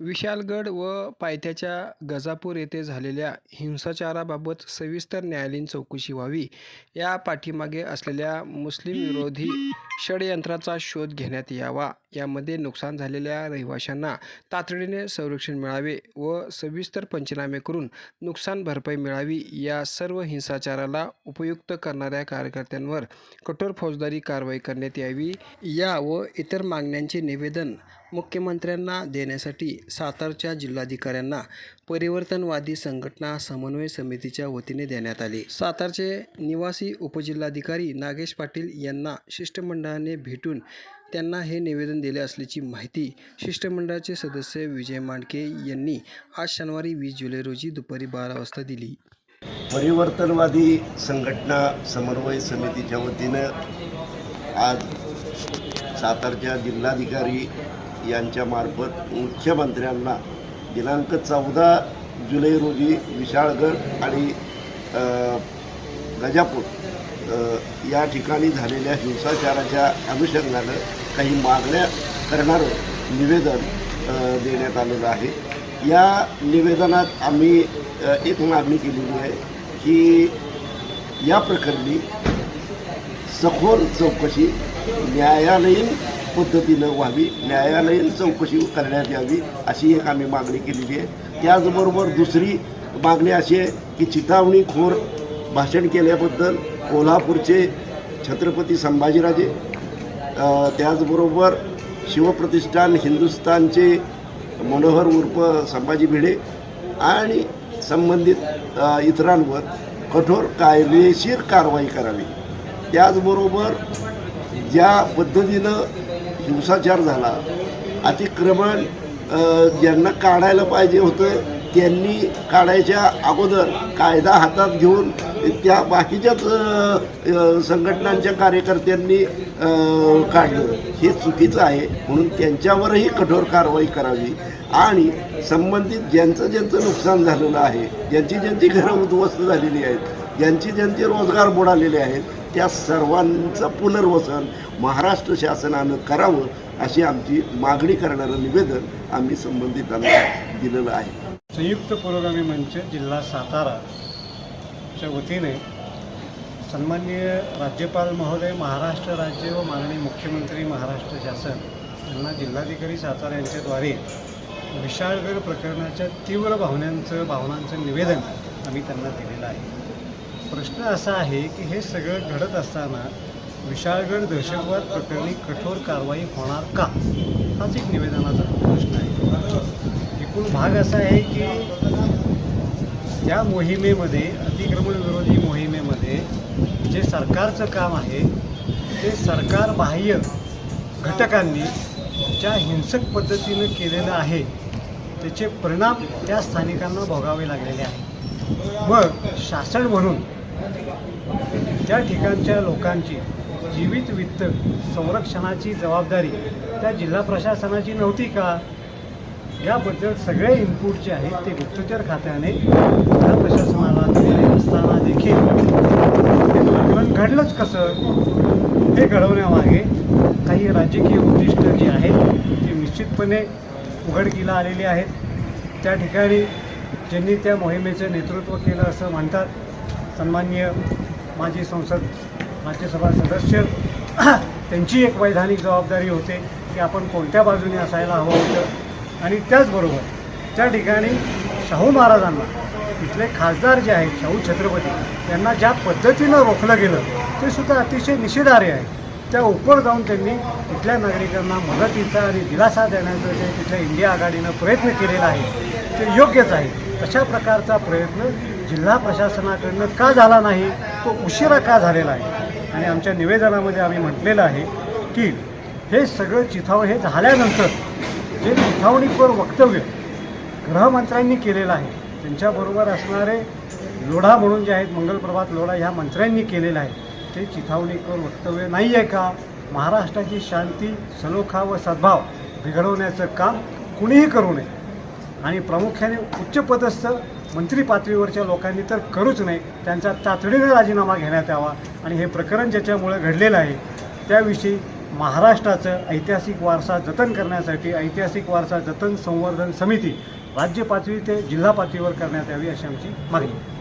विशालगड व पायथ्याच्या गजापूर येथे झालेल्या हिंसाचाराबाबत सविस्तर न्यायालयीन चौकशी व्हावी. या पाठीमागे असलेल्या मुस्लिम विरोधी षडयंत्राचा शोध घेण्यात यावा. यामध्ये नुकसान झालेल्या रहिवाशांना तातडीने संरक्षण मिळावे व सविस्तर पंचनामे करून नुकसान भरपाई मिळावी या सर्व हिंसाचाराला उपयुक्त करणाऱ्या कार्यकर्त्यांवर कठोर फौजदारी कारवाई करण्यात यावी या व इतर मागण्यांचे निवेदन मुख्यमंत्र्यांना देण्यासाठी सातारच्या जिल्हाधिकाऱ्यांना परिवर्तनवादी संघटना समन्वय समितीच्या वतीने देण्यात आले. सातारचे निवासी उपजिल्हाधिकारी नागेश पाटील यांना शिष्टमंडळाने भेटून त्यांना हे निवेदन दिले असल्याची माहिती शिष्टमंडळाचे सदस्य विजय मांडके यांनी आज शनिवारी वीस जुलै रोजी दुपारी बारा वाजता दिली. परिवर्तनवादी संघटना समन्वय समितीच्या वतीनं आज सातारच्या जिल्हाधिकारी यांच्यामार्फत मुख्यमंत्र्यांना दिनांक चौदा जुलै रोजी विशाळगड आणि गजापूर या ठिकाणी झालेल्या हिंसाचाराच्या अनुषंगानं काही मागण्या करणारं निवेदन देण्यात आलेलं आहे. या निवेदनात आम्ही एक मागणी केलेली आहे की या प्रकरणी सखोल चौकशी न्यायालयीन पद्धतीनं व्हावी न्यायालयीन चौकशी करण्यात यावी अशी एक आम्ही मागणी केलेली आहे. त्याचबरोबर दुसरी मागणी अशी आहे की चिथावणीखोर भाषण केल्याबद्दल कोल्हापूरचे छत्रपती संभाजीराजे त्याचबरोबर शिवप्रतिष्ठान हिंदुस्थानचे मनोहर उर्फ संभाजी भिडे आणि संबंधित इतरांवर कठोर कायदेशीर कारवाई करावी. त्याचबरोबर ज्या पद्धतीनं हिंसाचार झाला. अतिक्रमण ज्यांना काढायला पाहिजे होतं त्यांनी काढायच्या अगोदर कायदा हातात घेऊन त्या बाकीच्याच संघटनांच्या कार्यकर्त्यांनी काढलं. हे चुकीचं आहे. म्हणून त्यांच्यावरही कठोर कारवाई करावी. आणि संबंधित ज्यांचं ज्यांचं नुकसान झालेलं आहे ज्यांची ज्यांची घरं उद्ध्वस्त झालेली आहेत ज्यांची ज्यांचे रोजगार बुडालेले आहेत त्या सर्वांचं पुनर्वसन महाराष्ट्र शासनानं करावं अशी आमची मागणी करणारं निवेदन आम्ही संबंधितांना दिलेलं आहे. संयुक्त पुरोगामी मंच जिल्हा साताराच्या वतीने सन्माननीय राज्यपाल महोदय महाराष्ट्र राज्य व माननीय मुख्यमंत्री महाराष्ट्र शासन यांना जिल्हाधिकारी सातारा यांच्याद्वारे विशाळगड प्रकरणाच्या तीव्र भावनांचं भावनांचं निवेदन आम्ही त्यांना दिलेलं आहे. प्रश्न असा आहे की हे सगळं घडत असताना विशाळगड दहशतवाद प्रकरणी कठोर कारवाई होणार का? हाच एक निवेदनाचा प्रश्न आहे. एकूण भाग असा आहे की या मोहिमेमध्ये अतिक्रमण विरोधी मोहिमेमध्ये जे सरकारचं काम आहे ते सरकार बाह्य घटकांनी ज्या हिंसक पद्धतीनं केलेलं आहे त्याचे परिणाम त्या स्थानिकांना भोगावे लागलेले आहेत. मग शासन म्हणून त्या ठिकाणच्या लोकांची जीवित वित्त संरक्षणाची जबाबदारी त्या जिल्हा प्रशासनाची नव्हती का? याबद्दल सगळे इनपुट जे आहेत ते गुप्तचर खात्याने जिल्हा प्रशासनाला दिलेले असताना देखील ते प्रकरण घडलंच कसं? हे घडवण्यामागे काही राजकीय उद्दिष्ट जी आहेत ती निश्चितपणे उघडकीला आलेली आहेत. त्या ठिकाणी ज्यांनी त्या मोहिमेचं नेतृत्व केलं असं म्हणतात सन्माननीय माजी संसद राज्यसभा सदस्य त्यांची एक वैधानिक जबाबदारी होते की आपण कोणत्या बाजूने असायला हवं होतं. आणि त्याचबरोबर त्या ठिकाणी शाहू महाराजांना तिथले खासदार जे आहेत शाहू छत्रपती यांना ज्या पद्धतीनं रोखलं गेलं ते सुद्धा अतिशय निषेधार्ह आहे. त्या उपर जाऊन त्यांनी तिथल्या नागरिकांना मदतीचा आणि दिलासा देण्याचा जे तिथल्या इंडिया आघाडीनं प्रयत्न केलेला आहे ते योग्यच आहे. तशा प्रकारचा प्रयत्न जिल्हा प्रशासनाकडनं का झाला नाही तो उशिरा का झालेला आहे? आणि आमच्या निवेदनामध्ये आम्ही म्हटलेलं आहे की हे सगळं चिथाव हे झाल्यानंतर जे चिथावणीपर वक्तव्य गृहमंत्र्यांनी केलेलं आहे त्यांच्याबरोबर असणारे लोढा म्हणून जे आहेत मंगलप्रभात लोढा ह्या मंत्र्यांनी केलेलं आहे ते चिथावणीकर वक्तव्य नाही आहे का? महाराष्ट्राची शांती सलोखा व सद्भाव बिघडवण्याचं काम कुणीही करू नये. आणि प्रामुख्याने उच्चपदस्थ मंत्री पातळीवरच्या लोकांनी तर करूच नाही त्यांचा तातडीनं राजीनामा घेण्यात यावा आणि हे प्रकरण ज्याच्यामुळे घडलेलं आहे त्याविषयी महाराष्ट्राचं ऐतिहासिक वारसा जतन करण्यासाठी ऐतिहासिक वारसा जतन संवर्धन समिती राज्य पातळी ते जिल्हा पातळीवर करण्यात यावी अशी आमची मागणी आहे.